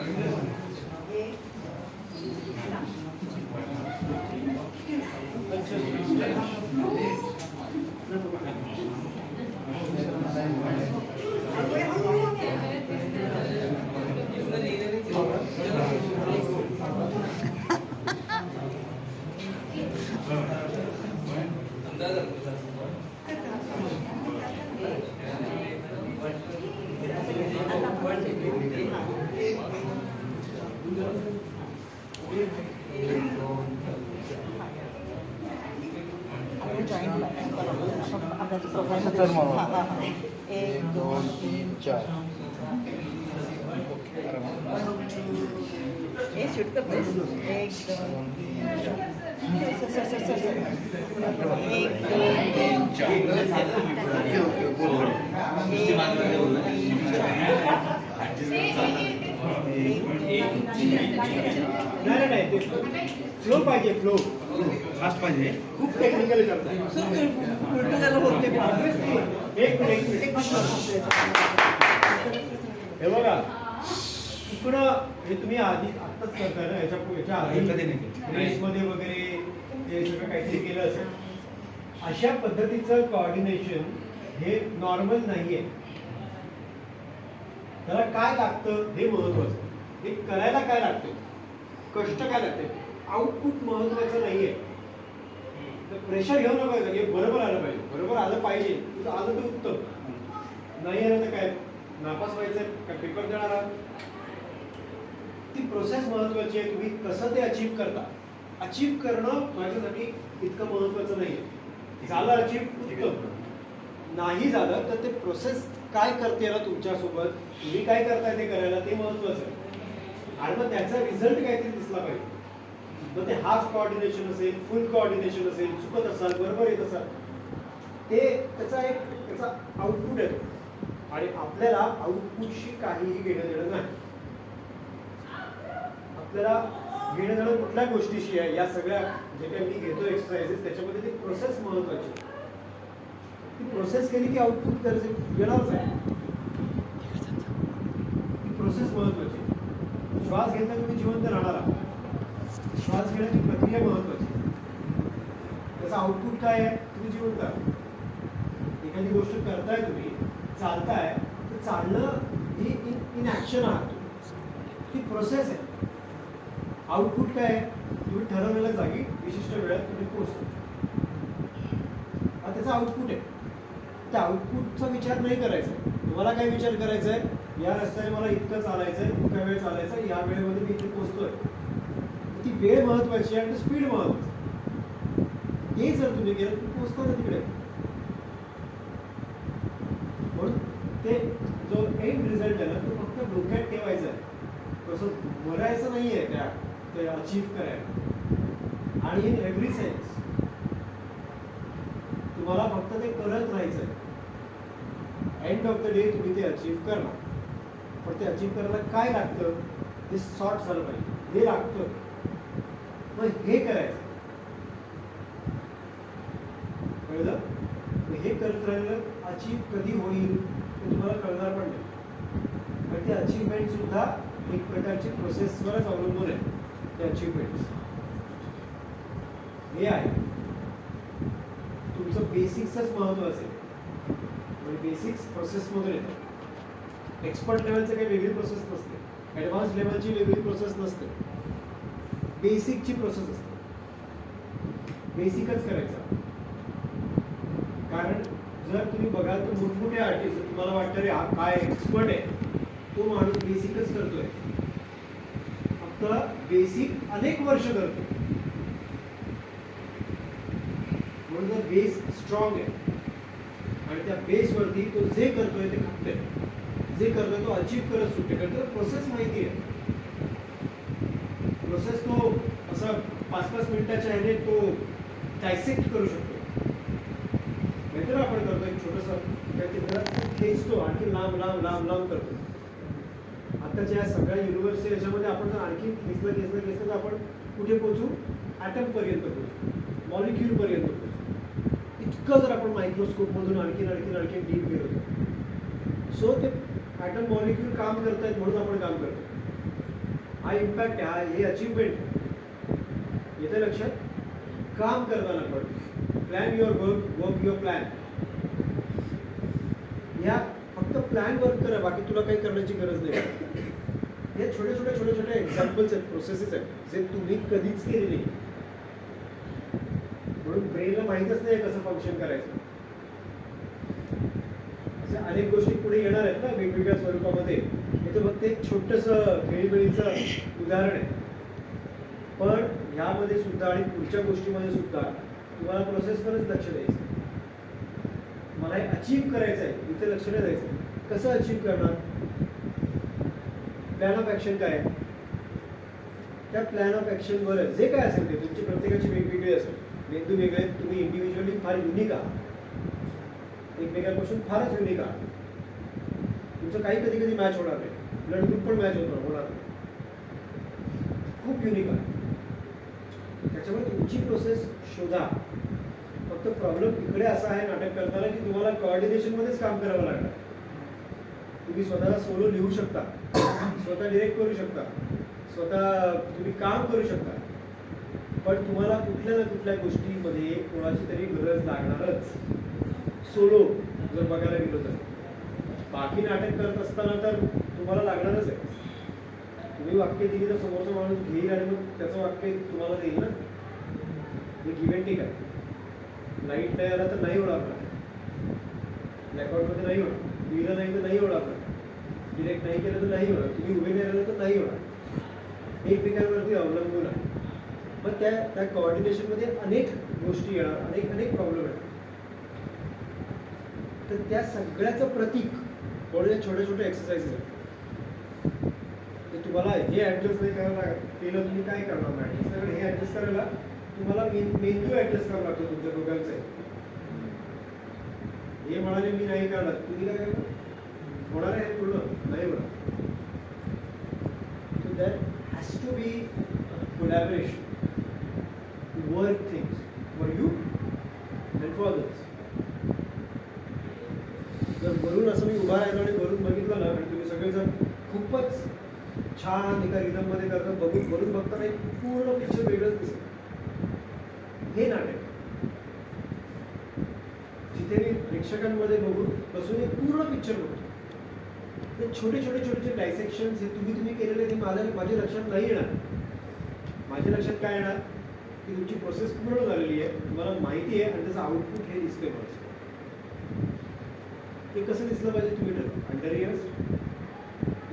Gracias. एक दोन तीन चार हे शूट कर प्लीज एक नाही नाही, नाही ते फ्लो पाहिजे फ्लो फास्ट पाहिजे खूप टेक्निकल करतात होते एक मिनिट एक मिनिट. हे बघा. इकडं हे तुम्ही आधी आत्ताच करताय ना याच्या याच्या आधी रेसमध्ये वगैरे ते सगळं काहीतरी केलं असेल. अशा पद्धतीचं कॉर्डिनेशन हे नॉर्मल नाहीये. त्याला काय लागतं हे महत्वाचं. हे करायला काय लागतं? कष्ट काय लागते? आउटपुट महत्वाचं नाहीये. प्रेशर घेऊ नका. हे बरोबर आलं पाहिजे. बरोबर आलं पाहिजे. तुझं आलं तर उत्तम. नाही आलं तर काय? नापास व्हायचं का? पेपर देणार ती प्रोसेस महत्वाची आहे. तुम्ही कसं ते अचीव्ह करता. अचीव करणं माझ्यासाठी इतकं महत्वाचं नाही झालं अचीव उत्तम. नाही झालं तर ते प्रोसेस काय करते ना तुमच्यासोबत? तुम्ही काय करताय ते करायला ते महत्वाचं आहे. आणि मग त्याचा रिझल्ट काहीतरी दिसला पाहिजे. मग ते हाफ कॉर्डिनेशन असेल फुल कॉर्डिनेशन असेल चुकत असाल बरोबर येत असाल ते त्याचा एक त्याचा आउटपुट आहे. आणि आपल्याला आउटपुटशी काहीही घेणं देणं नाही. आपल्याला घेणं देणं कुठल्या गोष्टीशी आहे या सगळ्या जे काही मी घेतो एक्सरसाइजेस त्याच्यामध्ये ती प्रोसेस महत्वाची आहे. ती प्रोसेस केली की आउटपुट गरजे येणारच आहे ती प्रोसेस महत्वाची आहे. श्वास घेता तुम्ही जिवंत राहणार आहात श्वास घेण्याची प्रक्रिया महत्वाची आहे. त्याचा आउटपुट काय आहे तुम्ही जिवंत आहात एखादी गोष्ट करताय तुम्ही चालताय तर चालणं ही इन इन ॲक्शन आहात तुम्ही. ती प्रोसेस आहे आउटपुट काय आहे? तुम्ही ठरवलेल्या जागी विशिष्ट वेळात तुम्ही पोहोचतो. हा त्याचा आउटपुट आहे. त्या आउटपुटचा विचार नाही करायचा. तुम्हाला काय विचार करायचा आहे? या रस्त्याने मला इतकं चालायचं आहे इतका वेळ चालायचा आहे, या वेळेमध्ये मी इथे पोहोचतोय. ती वेळ महत्वाची आहे आणि स्पीड महत्वाची हे जर तुम्ही केलं तुम्ही पोहोचता ना तिकडे. म्हणून ते जो एंड रिझल्ट आहे ना तो फक्त डोक्यात ठेवायचा आहे. तसं भरायचं नाही आहे त्या. ते अचीव करायला. आणि इन एव्हरी सेन्स तुम्हाला फक्त ते करत राहायचं आहे एंड ऑफ द डे तुम्ही ते अचीव करणार. पण ते अचीव करायला काय लागतं? ते सॉर्ट झालं पाहिजे. हे लागतं. मग हे करायचं. कळलं? हे करत राहिलं अचीव कधी होईल ते तुम्हाला कळणार पण नाही. पण ते अचीवमेंट सुद्धा एक प्रकारची प्रोसेसवरच अवलंबून आहे. ते अचीवमेंट्स हे आहे तुमचं बेसिक्सच महत्वाचं आहे म्हणजे बेसिक्स प्रोसेसमधून येतं. एक्सपर्ट लेवलचं काही वेगळी प्रोसेस नसते. ॲडव्हान्स लेवलची वेगळी प्रोसेस नसते. बेसिकची प्रोसेस असते. बेसिकच करायचं. कारण जर तुम्ही बघाल तर मोठमोठे आर्टिस्ट तुम्हाला वाटतं रे हा काय एक्सपर्ट आहे. तो माणूस बेसिकच करतोय. फक्त बेसिक अनेक वर्ष करतो. म्हणून बेस स्ट्रॉंग आहे आणि त्या बेसवरती तो जे करतोय ते खातोय जे करतोय तो अचीव करत सुटते कारण त्याला प्रोसेस माहिती आहे. प्रोसेस तो असा पाच पाच मिनिटाच्या ह्याने तो डायसेक्ट करू शकतो. नाहीतर आपण करतो एक छोटस त्याला खेचतो आणखी लांब लांब लांब लांब करतो आत्ताच्या या सगळ्या युनिव्हर्सिटी याच्यामध्ये आपण जर आणखी खेचलं खेचलं घेतलं तर आपण कुठे पोहोचू? ॲटमपर्यंत पोहोचू. मॉलिक्यूलपर्यंत पोहोचू. इतकं जर आपण मायक्रोस्कोपमधून आणखीन आणखीन आणखीन डीप गेलो सो ते ॲटम मॉलिक्यूल काम करतायत म्हणून आपण काम करतो हा इम्पॅक्ट आहे हा हे अचीवमेंट येते लक्षात? काम करताना पण. Plan your work work your plan या फक्त प्लॅन वर्क करा बाकी तुला काही करण्याची गरज नाही. हे छोटे छोटे छोटे छोटे एक्झाम्पल्स आहेत प्रोसेसेस आहेत जे तुम्ही कधीच केले नाही. म्हणून ब्रेनला माहीतच नाही कसं फंक्शन करायचं. असे अनेक गोष्टी पुढे येणार आहेत ना वेगवेगळ्या स्वरूपामध्ये. हे तर फक्त एक छोटस खेळीमेळीचं उदाहरण आहे. पण ह्यामध्ये सुद्धा आणि पुढच्या गोष्टीमध्ये सुद्धा तुम्हाला प्रोसेसवरच लक्ष द्यायचं मला हे अचीव करायचं आहे इथे लक्ष नाही द्यायचं. कसं अचीव करणार? प्लॅन ऑफ ॲक्शन काय? आहे त्या प्लॅन ऑफ ॲक्शनवर जे काय असेल ते तुमची प्रत्येकाची वेगवेगळी असेल. मेंदू वेगळे तुम्ही इंडिव्हिज्युअली फार युनिक आहात. एकमेकांपासून फारच युनिक आहात. तुमचं काही कधी कधी मॅच होणार नाही. ब्लड ग्रुप पण मॅच होणार होणार नाही. खूप युनिक आहे त्याच्यामुळे तुमची प्रोसेस शोधा. फक्त प्रॉब्लेम इकडे असा आहे नाटक करताना की तुम्हाला कॉर्डिनेशनमध्येच काम करावं लागणार. तुम्ही स्वतःला सोलो लिहू शकता. स्वतः डिरेक्ट करू शकता. स्वतः तुम्ही काम करू शकता. पण तुम्हाला कुठल्या ना कुठल्या गोष्टीमध्ये कोणाची तरी गरज लागणारच. सोलो जर बघायला गेलो तर. बाकी नाटक करत असताना तर तुम्हाला लागणारच आहे. तुम्ही वाक्य दिली तर समोरचा माणूस घेईल आणि मग त्याचं वाक्य तुम्हाला देईल ना. मी गिव्हन ठीक आहे. लाइट नाही आला तर नाही होणार. ब्लॅकआउटमध्ये नाही होणार. लिहिलं नाही तर नाही होणार डिरेक्ट नाही केलं तर नाही होणार. तुम्ही उभे नाही राहिलं तर नाही होणार. एकमेकांवरती अवलंबून आहे. मग त्या त्या कॉर्डिनेशनमध्ये मध्ये अनेक गोष्टी येणार अनेक अनेक प्रॉब्लेम येणार. तर त्या सगळ्याचं प्रतीक थोड्या छोटे छोटे एक्सरसाइजेस आहेत? तर तुम्हाला हे ऍडजस्ट नाही करायला केलं तुम्ही काय करणार नाही? सगळं हे ऍडजस्ट करायला तुम्हाला मेन मेंदू ऍडजस्ट करावा लागतो तुमच्या दोघांचे. हे म्हणाले मी नाही काढत तुम्ही काय होणार आहे पूर्ण. नाही होणार. So that has to be collaboration to work things for you and for others. जर वरून असं मी उभा राहिलो आणि वरून बघितलं ना आणि तुम्ही सगळेजण खूपच छान एका रिदममध्ये करता बघून वरून बघताना एक पूर्ण पिक्चर वेगळंच दिसतं. हे नाटक. शिक्षकांमध्ये प्रेक्षकांमध्ये बघून बसून एक पूर्ण पिक्चर बघतो. ते छोटे छोटे छोटे जे डायसेक्शन हे तुम्ही तुम्ही केलेले ते माझ्या माझ्या लक्षात नाही येणार. माझ्या लक्षात काय येणार? की तुमची प्रोसेस पूर्ण झालेली आहे तुम्हाला माहिती आहे आणि त्याचं आउटपुट हे दिसतंय मला. ते कसं दिसलं पाहिजे तुम्ही तर अंडर इयर्स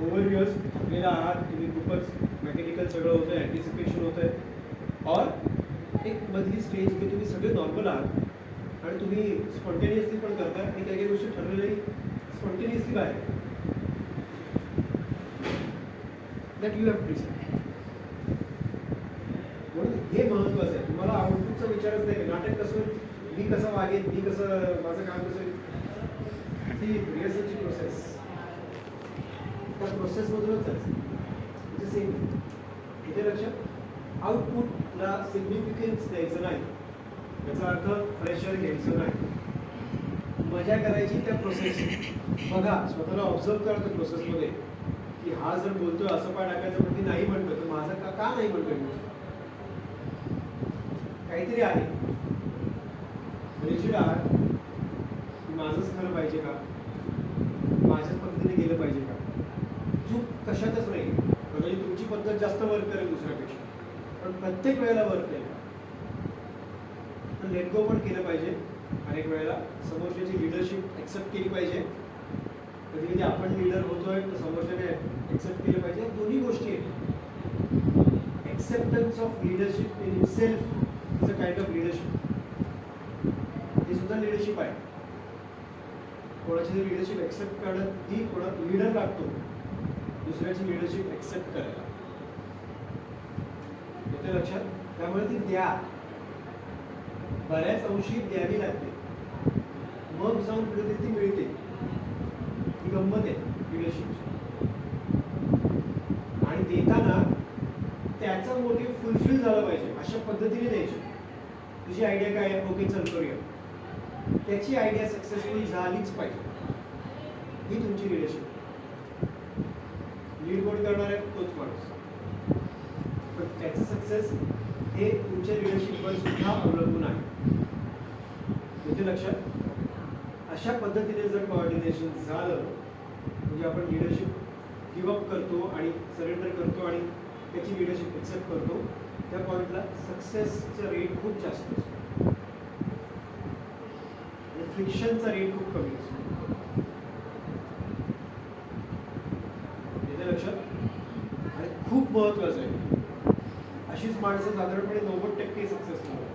ओव्हर इयर्स थकलेला आहात तुम्ही खूपच मेकॅनिकल सगळं होतं अँटिसिपेशन होतं और एक मधली स्टेज की तुम्ही सगळे नॉर्मल आहात आणि तुम्ही स्पॉन्टेनियसली पण करता आणि काही काही गोष्टी ठरलेली स्पॉन्टेनियसली बाहेर. दॅट यू हॅव प्रिझेंट म्हणून हे महत्वाचं आहे. तुम्हाला आउटपुटचा विचारच नाही. नाटक कसं होईल, मी कसं वागेन? मी कसं माझं काम कसं ती रिहर्सलची प्रोसेस त्या प्रोसेसमधूनच जायचं. सेम इथे लक्षात आउटपुटला सिग्निफिकन्स द्यायचं नाही. याचा अर्थ प्रेशर घ्यायचं नाही. मजा करायची त्या प्रोसेस बघा स्वतःला ऑब्झर्व करा त्या प्रोसेसमध्ये की हा जर बोलतोय असं पाय टाकायचं पण ती नाही म्हणतोय तर माझं का का नाही म्हणतोय काहीतरी आहे. म्हणजे रेजिड आहात की माझंच खरं पाहिजे का? माझ्याच पद्धतीने गेलं पाहिजे का? चूक कशातच नाही. म्हणजे तुमची पद्धत जास्त वर्क करेल दुसऱ्यापेक्षा. पण प्रत्येक वेळेला वर्क करेल. पण लेट गो पण केलं पाहिजे. अनेक वेळेला समोरच्याची लिडरशिप ऍक्सेप्ट केली पाहिजे. कधी कधी आपण लिडर होतोय तर समोरच्याने एक्सेप्ट केलं पाहिजे. दोन्ही गोष्टी आहेत. Acceptance of leadership in itself is a kind of leadership सुद्धा लिडरशिप आहे. कोणाची जर लिडरशिप ॲक्सेप्ट करणं ती कोणा लिडर लागतो दुसऱ्याची लिडरशिप ॲक्सेप्ट करायला. येते लक्षात. त्यामुळे ती द्या. बऱ्याच अंशी द्यावी लागते. मग जाऊन कुठेतरी ती मिळते. ही गंमत आहे लिडरशिपची आणि देताना त्याचा मोटिव्ह फुलफिल झाला पाहिजे अशा पद्धतीने द्यायची. तुझी आयडिया काय आहे? ओके चल करूया. त्याची आयडिया सक्सेसफुल झालीच पाहिजे. ही तुमची लिडरशिप लीड बोर्ड करणार आहे तोच माणूस. पण त्याचं सक्सेस हे तुमच्या लिडरशिपवर सुद्धा अवलंबून आहे. येते लक्षात? अशा पद्धतीने जर कोऑर्डिनेशन झालं म्हणजे आपण लिडरशिप गिवअप करतो आणि सरेंडर करतो आणि त्याची लिडरशिप एक्सेप्ट करतो त्या पॉईंटला सक्सेसचा रेट खूप जास्त असतो. आणि फ्रिक्शनचा रेट खूप कमी असतो. येते लक्षात? आणि खूप महत्वाचं आहे. अशीच माणसं साधारणपणे नव्वद टक्के सक्सेसफुल